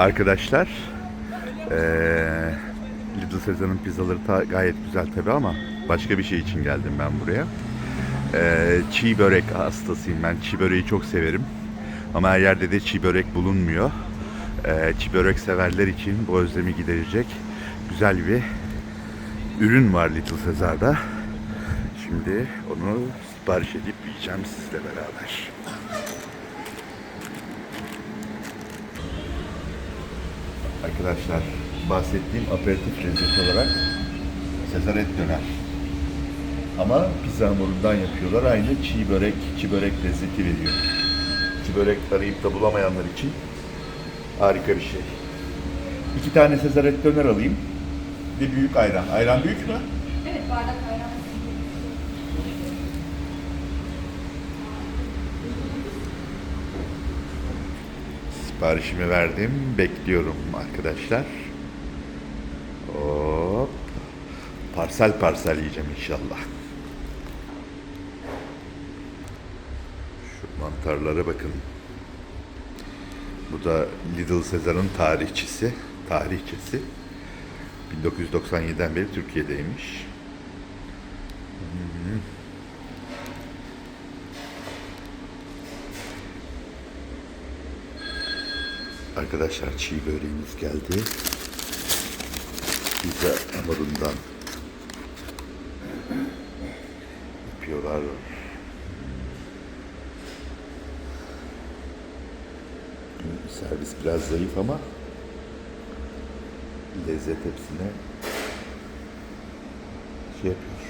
Arkadaşlar eee Little Caesar'ın pizzaları ta- gayet güzel tabi ama başka bir şey için geldim ben buraya. Eee çiğ börek hastasıyım ben. Çiğ böreği çok severim. Ama her yerde de çiğ börek bulunmuyor. Eee çiğ börek severler için bu özlemi giderecek güzel bir ürün var Little Caesar'da. Şimdi onu sipariş edip yiyeceğim sizle beraber. Arkadaşlar bahsettiğim aperatif lezzet olarak Sezar et döner. Ama pizza hamurundan yapıyorlar. Aynı çiğ börek, çiğ börek lezzeti veriyor. Çiğ börek arayıp da bulamayanlar için harika bir şey. İki tane Sezar et döner alayım. Bir büyük ayran. Ayran büyük mü? Evet bardak ayran. Siparişimi verdim. Bekliyorum arkadaşlar. Hop. Parsel parsel yiyeceğim inşallah. Şu mantarlara bakın. Bu da Little Caesar'ın tarihçisi. Tarihçesi. 1997'den beri Türkiye'deymiş. Hmm. Arkadaşlar çiğ böreğimiz geldi. Pizza hamurundan yapıyorlar. Servis biraz zayıf ama lezzet hepsine şey yapıyor.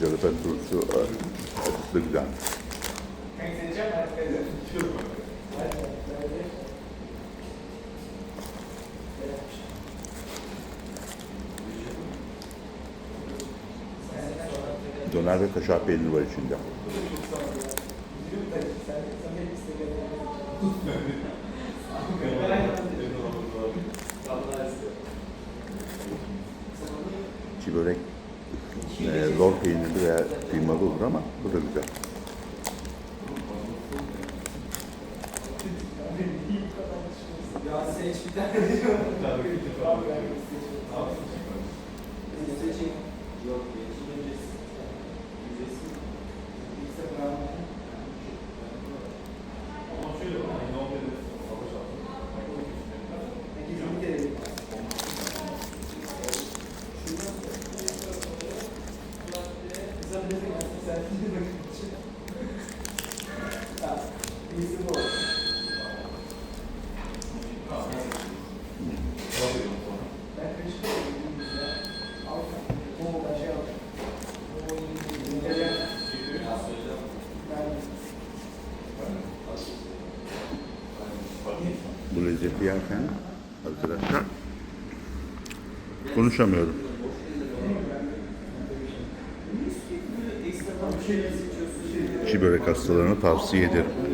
Jalapen turşusu var. Acısı da güzel. Döner ve kaşar peyniri var içinde. Çiğ börek e, zor peynirli veya kıymalı olur ama bu da güzel. Ya seç bir tane diyorum. Seçin. Yok, geçin İyisi bu. Ben kaçık oldum ya. Al. Bu da şey al. Bu İngilizce. Ben Bu lezzeti yerken arkadaşlar konuşamıyorum. Çiğ börek hastalarına tavsiye ederim.